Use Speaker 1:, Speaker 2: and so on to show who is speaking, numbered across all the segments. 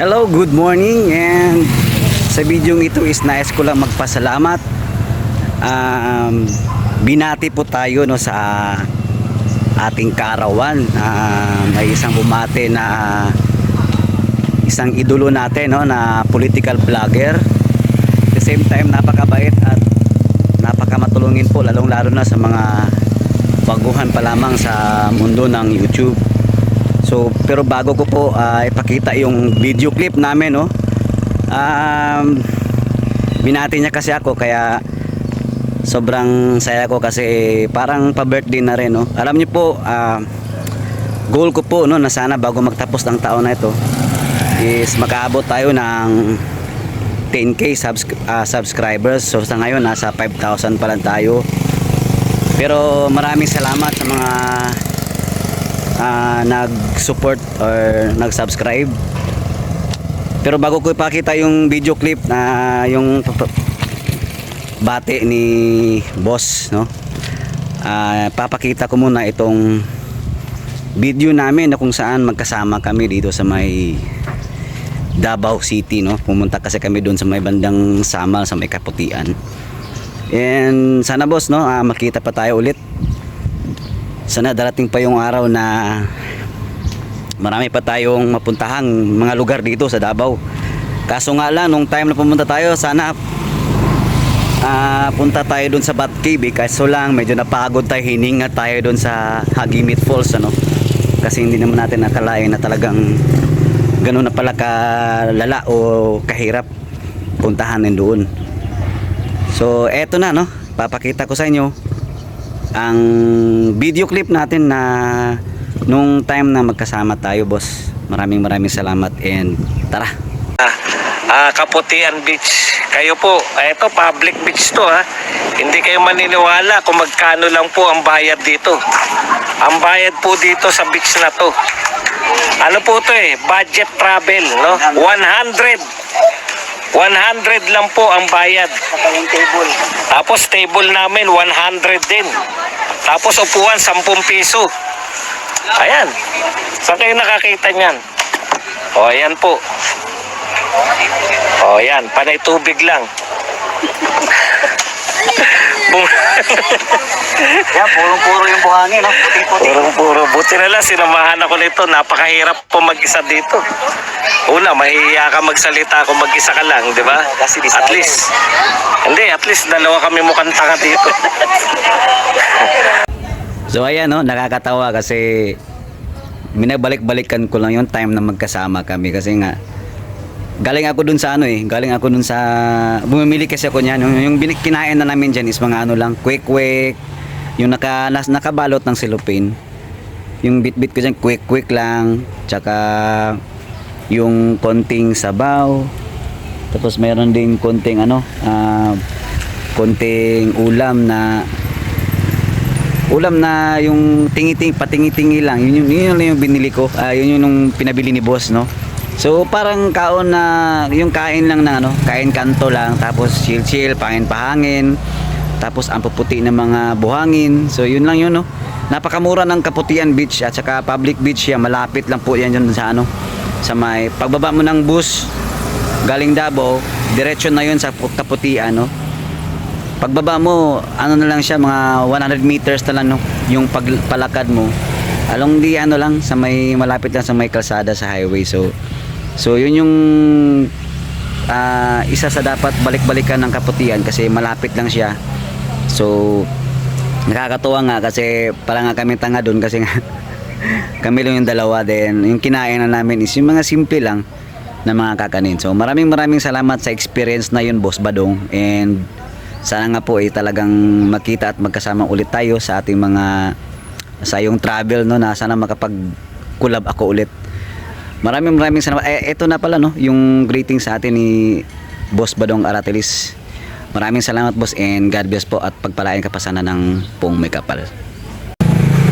Speaker 1: Hello, good morning and sa video ito is nais ko lang magpasalamat. Um, binati po tayo no sa ating kaarawan. Ah, may isang bumate na isang idolo natin no na political vlogger. At the same time napakabait at napakamatulungin po lalong lalo na sa mga baguhan pa lamang sa mundo ng YouTube. So, pero bago ko po ah, ipakita yung video clip namin, no. Um, binati niya kasi ako kaya sobrang saya ko kasi parang pa-birthday na rin, no. Alam niyo po, ah, goal ko po no na sana bago magtapos ng taon na ito is makaabot tayo ng 10k subs- ah, subscribers. So sa ngayon nasa 5,000 pa lang tayo. Pero maraming salamat sa mga ah, nag-support or nag-subscribe. Pero bago ko ipakita yung video clip na yung p- p- bate ni boss, no? Ah, papakita ko muna itong video namin na kung saan magkasama kami dito sa may Davao City, no? Pumunta kasi kami doon sa may bandang Samal sa may Kaputian. And sana boss, no, ah, makita pa tayo ulit sana darating pa yung araw na marami pa tayong mapuntahang mga lugar dito sa Davao. Kaso nga lang, nung time na pumunta tayo, sana ah, punta tayo dun sa Bat Cave. eh. Kaso lang, medyo napagod tayo, hininga tayo dun sa Hagimit Falls. Ano? Kasi hindi naman natin nakalain na talagang ganun na pala kalala o kahirap puntahan din doon. So, eto na, no? Papakita ko sa inyo ang video clip natin na nung time na magkasama tayo boss maraming maraming salamat and tara
Speaker 2: Ah, Kaputian Beach. Kayo po, ito public beach to ha. Hindi kayo maniniwala kung magkano lang po ang bayad dito. Ang bayad po dito sa beach na to. Ano po to eh, budget travel, no? 100. 100 lang po ang bayad. Tapos table namin 100 din. Tapos upuan 10 piso. Ayan. Saan kayo nakakita niyan? O, ayan po. O, yan. Panay tubig lang.
Speaker 1: Yan purong-puro yung buhangin no puting-puti
Speaker 2: Purong-puro. Buti na lang, sinamahan ako nito. Napakahirap po mag-isa dito. Una, mahihiya ka magsalita kung mag-isa ka lang, di ba?
Speaker 1: Kasi
Speaker 2: At least. Hindi, at least dalawa kami mukhang tanga dito.
Speaker 1: so ayan no nakakatawa kasi minabalik-balikan ko lang yung time na magkasama kami kasi nga galing ako dun sa ano eh galing ako dun sa bumimili kasi ako niyan yung, yung kinain na namin dyan is mga ano lang quick quick yung naka, nas, nakabalot ng cellophane yung bit-bit ko dyan quick quick lang tsaka yung konting sabaw tapos meron din konting ano ah, konting ulam na ulam na yung tingi-tingi, patingi-tingi lang. Yun, yun, yun lang yung binili ko. Ah, yun yung pinabili ni boss, no? So, parang kaon na, yung kain lang na, ano, kain kanto lang. Tapos, chill-chill, pangin pahangin. Tapos, ang puputi ng mga buhangin. So, yun lang yun, no? Napakamura ng Kaputian Beach at saka public beach yan. Malapit lang po yan dyan sa, ano, sa may, pagbaba mo ng bus, galing Davao, diretso na yun sa Kaputian, no? pagbaba mo, ano na lang siya, mga 100 meters na lang no, yung pagpalakad mo. Along di ano lang, sa may malapit lang sa may kalsada sa highway. So, so yun yung ah, isa sa dapat balik-balikan ng kaputian kasi malapit lang siya. So, nakakatuwa nga kasi para nga kami tanga doon kasi nga kami lang yung dalawa din. Yung kinain na namin is yung mga simple lang na mga kakanin. So, maraming maraming salamat sa experience na yun, Boss Badong. And sana nga po ay talagang makita at magkasama ulit tayo sa ating mga sa yung travel no na sana makapag collab ako ulit. Maraming maraming salamat. Eh, ito na pala no, yung greeting sa atin ni Boss Badong Aratilis. Maraming salamat boss and God bless po at pagpalain ka pa sana ng pong may kapal.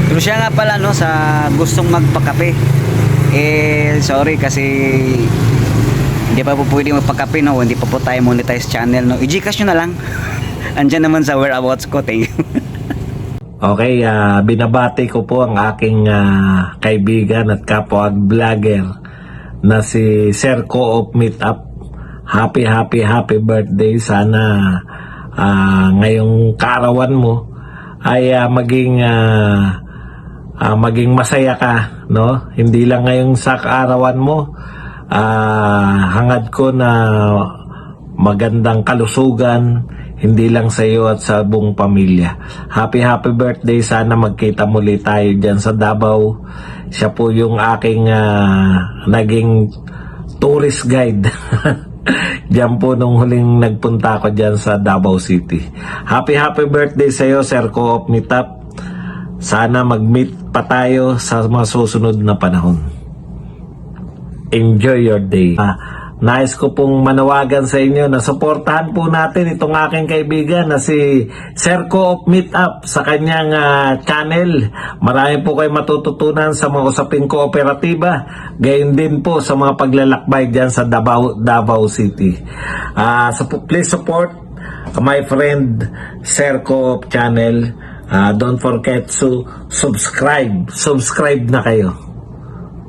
Speaker 1: Pero siya nga pala no sa gustong magpakape. Eh sorry kasi hindi pa po pwede magpakape no, hindi pa po tayo monetize channel no. I-Gcash nyo na lang. Andyan naman sa whereabouts ko. Thank you.
Speaker 3: Okay, ah, binabati ko po ang aking ah, kaibigan at kapwa vlogger na si Sir Co-op Meetup. Happy, happy, happy birthday. Sana ah, ngayong kaarawan mo ay ah, maging ah, ah, maging masaya ka, no? Hindi lang ngayong sa kaarawan mo, ah, hangad ko na magandang kalusugan, hindi lang sa iyo at sa buong pamilya. Happy, happy birthday. Sana magkita muli tayo dyan sa Davao. Siya po yung aking ah, naging tourist guide. Diyan po nung huling nagpunta ako dyan sa Davao City. Happy, happy birthday sa iyo, Sir Co-op Meetup. Sana mag-meet pa tayo sa mga susunod na panahon. Enjoy your day. Ah, nais ko pong manawagan sa inyo na suportahan po natin itong aking kaibigan na si Sir Co-op Meetup sa kanyang ah, channel. Marami po kayo matututunan sa mga usaping kooperatiba. Gayon din po sa mga paglalakbay dyan sa Davao, Davao City. Ah, so please support my friend Sir Co-op channel. Ah, don't forget to subscribe. Subscribe na kayo.